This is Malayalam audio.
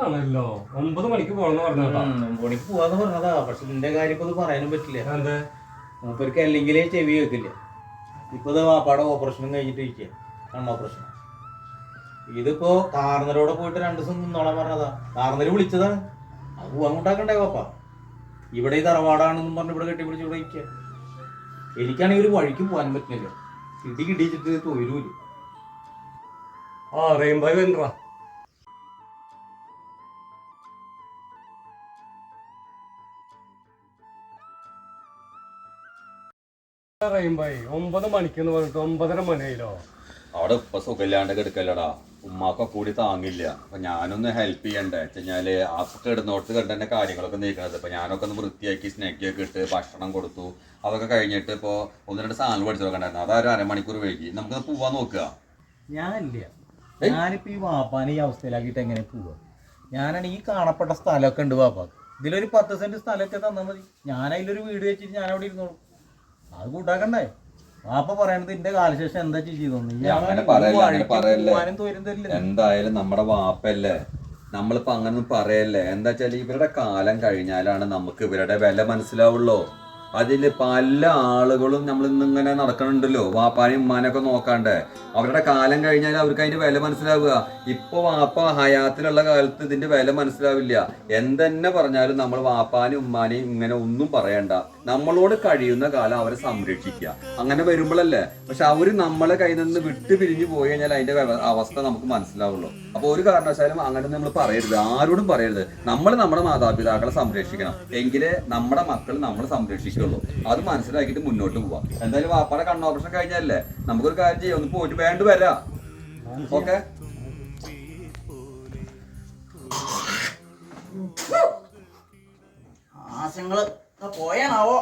കാണല്ലോ ഒമ്പത് മണിക്ക് പോകണമെന്ന് പറഞ്ഞതാ മണിക്ക് പോവാന്ന് പറഞ്ഞതാ. പക്ഷെ നിന്റെ കാര്യം ഇപ്പൊ പറയാനും പറ്റില്ല. മൂപ്പർക്ക് അല്ലെങ്കിലേ ചെവി വെക്കില്ല ഇപ്പൊ വാപ്പാടെ ഓപ്പറേഷനും കഴിഞ്ഞിട്ട് ഇരിക്കുക കണ്ണോപ്പറേഷൻ ഇതിപ്പോ കാർന്നരോടെ പോയിട്ട് രണ്ടു ദിവസം നിന്നോളാൻ പറഞ്ഞതാ. കാർന്നര് വിളിച്ചതാണ്. അത് പോവാൻ കൊണ്ടാക്കണ്ടേ വാപ്പ? ഇവിടെ ഈ തറവാടാണെന്നും പറഞ്ഞ് ഇവിടെ കെട്ടിപ്പിടിച്ച് ഇവിടെ ഇരിക്കുക എനിക്കാണെങ്കിൽ ഒരു വഴിക്ക് പോകാൻ പറ്റുന്നില്ല. ഇടി കിടിച്ചിട്ട് തൊഴിലൂല്ല ആ റെയിൻബോ വേണ്ടാ ഒമ്പത് മണിക്ക് പറഞ്ഞിട്ട് ഒമ്പതര മണിയായില്ലോ? അവിടെ ഇപ്പൊ സുഖമില്ലാണ്ട് കിടക്കല്ലടാ. ഉമ്മാക്ക കൂടി താങ്ങില്ല. അപ്പൊ ഞാനൊന്ന് ഹെൽപ്പ് ചെയ്യണ്ടേ? വെച്ചാൽ ആ കിടന്നോടത്ത് കണ്ട തന്നെ കാര്യങ്ങളൊക്കെ നീക്കണത്. ഇപ്പൊ ഞാനൊക്കെ ഒന്ന് വൃത്തിയാക്കി സ്നാക്കിയൊക്കെ ഇട്ട് ഭക്ഷണം കൊടുത്തു. അതൊക്കെ കഴിഞ്ഞിട്ട് ഇപ്പൊ ഒന്ന് രണ്ട് സാധനം പഠിച്ചു നോക്കണ്ടായിരുന്നു അതൊരു അരമണിക്കൂർ വൈകി. നമുക്ക് പോവാൻ നോക്കുക. ഞാനില്ല. ഞാനിപ്പോ ഈ വാപ്പാനെ ഈ അവസ്ഥയിലാക്കിയിട്ട് എങ്ങനെ പോവാ? ഞാനാണ് ഈ കാണപ്പെട്ട സ്ഥലമൊക്കെ ഉണ്ട് വാപ്പ. ഇതിലൊരു പത്ത് സെന്റ് സ്ഥലമൊക്കെ തന്നാൽ മതി. ഞാനതിലൊരു വീട് വെച്ചിട്ട് ഞാൻ അവിടെ ഇരുന്നോളൂ. അത് കൂട്ടാക്കണ്ടേ? വാപ്പ പറയണത് ഇന്റെ കാലശേഷം എന്താ അങ്ങനെ പറയല്ലേ, അങ്ങനെ പറയല്ലേ. എന്തായാലും നമ്മുടെ വാപ്പല്ലേ. നമ്മളിപ്പോ അങ്ങനൊന്നും പറയല്ലേ. എന്താ വെച്ചാൽ ഇവരുടെ കാലം കഴിഞ്ഞാലാണ് നമുക്ക് ഇവരുടെ വില മനസ്സിലാവുള്ളൂ. അതിൽ പല ആളുകളും നമ്മൾ ഇന്നിങ്ങനെ നടക്കണുണ്ടല്ലോ. വാപ്പാനും ഉമ്മാനൊക്കെ നോക്കാണ്ട്. അവരുടെ കാലം കഴിഞ്ഞാൽ അവർക്ക് അതിന്റെ വില മനസ്സിലാവുക. ഇപ്പൊ വാപ്പ ഹയാത്തിലുള്ള കാലത്ത് ഇതിന്റെ വില മനസ്സിലാവില്ല. എന്തെന്നെ പറഞ്ഞാലും നമ്മൾ വാപ്പാനും ഉമ്മാനെയും ഇങ്ങനെ ഒന്നും പറയണ്ട. നമ്മളോട് കഴിയുന്ന കാലം അവരെ സംരക്ഷിക്കുക. അങ്ങനെ വരുമ്പോഴല്ലേ. പക്ഷെ അവർ നമ്മളെ കയ്യിൽ നിന്ന് വിട്ടു പിരിഞ്ഞു പോയി കഴിഞ്ഞാൽ അതിന്റെ അവസ്ഥ നമുക്ക് മനസ്സിലാവുള്ളൂ. അപ്പൊ ഒരു കാരണവശാലും അങ്ങനെ നമ്മൾ പറയരുത്. ആരോടും പറയരുത്. നമ്മൾ നമ്മുടെ മാതാപിതാക്കളെ സംരക്ഷിക്കണം. എങ്കിലേ നമ്മുടെ മക്കൾ നമ്മളെ നമ്മൾ സംരക്ഷിക്കുള്ളൂ അത് മനസ്സിലാക്കിയിട്ട് മുന്നോട്ട് പോവാം. എന്തായാലും വാപ്പാടെ കണ്ണ് ഓപ്പറേഷൻ കഴിഞ്ഞല്ലേ നമുക്കൊരു കാര്യം ചെയ്യാം ഒന്ന് പോയിട്ട് വേണ്ട വരാ. ഓക്കെ? ആശങ്ങൾ പോയാണാവോ?